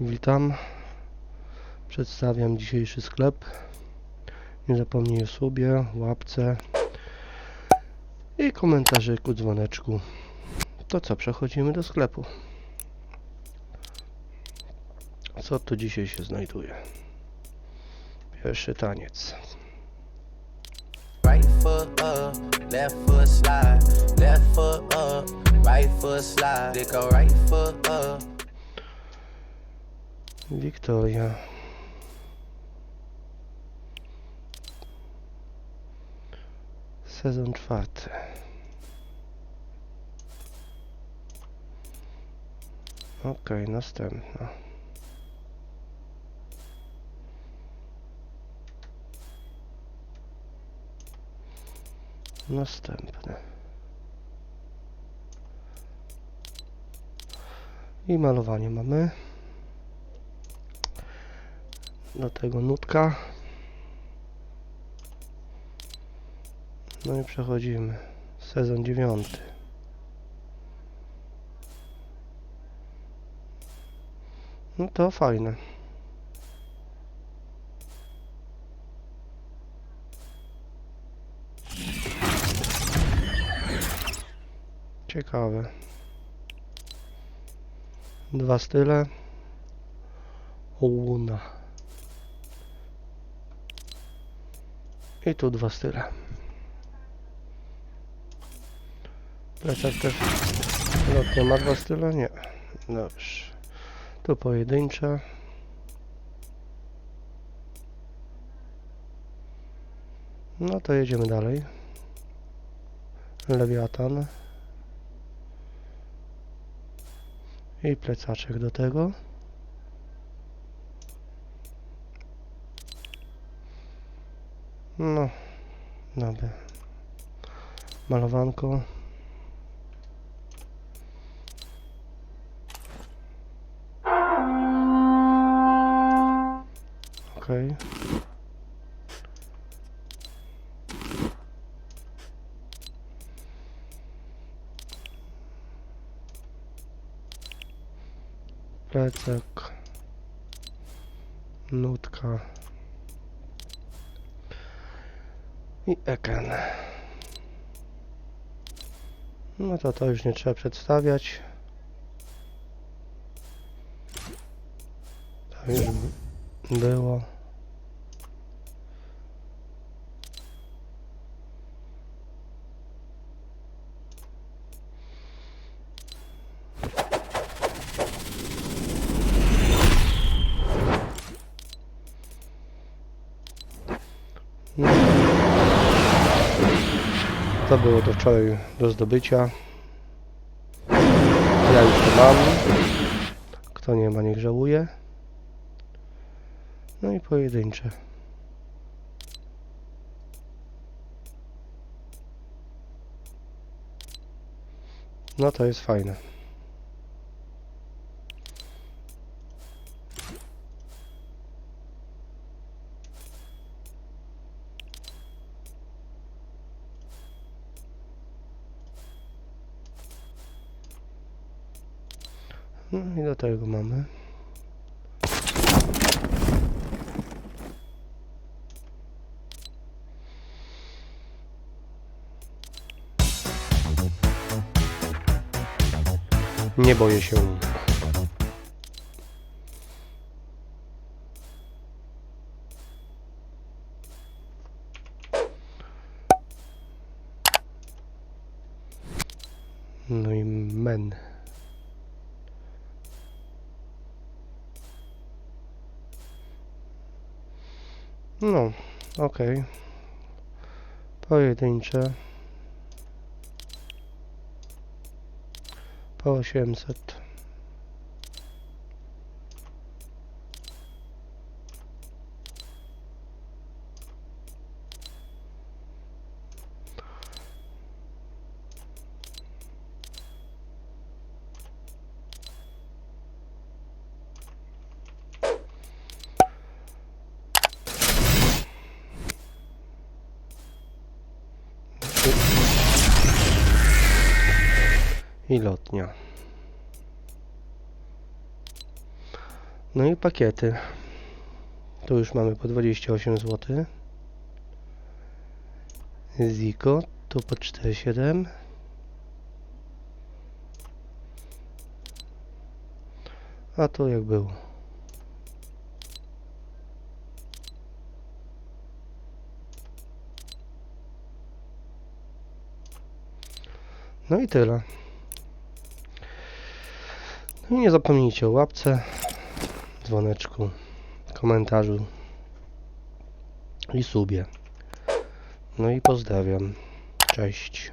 Witam. Przedstawiam dzisiejszy sklep. Nie zapomnij o subie, łapce i komentarzyku, dzwoneczku. To co, przechodzimy do sklepu. Co tu dzisiaj się znajduje? Pierwszy taniec. Right foot up, left foot slide. Left foot up, right foot slide. They go right foot up. Wiktoria. Sezon czwarty. Okej, następna. Następny. I malowanie mamy. Do tego nutka. No i przechodzimy. Sezon dziewiąty. No to fajne. Ciekawe. Dwa style. Łuna. I tu dwa style. Plecak też lotnie ma dwa style? Nie. Dobrze. Tu pojedyncze. No to jedziemy dalej. Lewiatan. I plecaczek do tego. No, dobra. Malowanko. Okej. Plecak. Nutka. I ekran. No to to już nie trzeba przedstawiać. To już było. No. To było to wczoraj do zdobycia. Ja już to mam. Kto nie ma, niech żałuje. No i pojedyncze. No to jest fajne. No i do tego mamy. Nie boję się. No i men. No, okej. Pojedyncze. Po 800. I lotnia. No i pakiety. Tu już mamy po 28 zł. Zico, tu po 4,7. A to jak było. No i tyle. Nie zapomnijcie o łapce, dzwoneczku, komentarzu i subie. No i pozdrawiam. Cześć.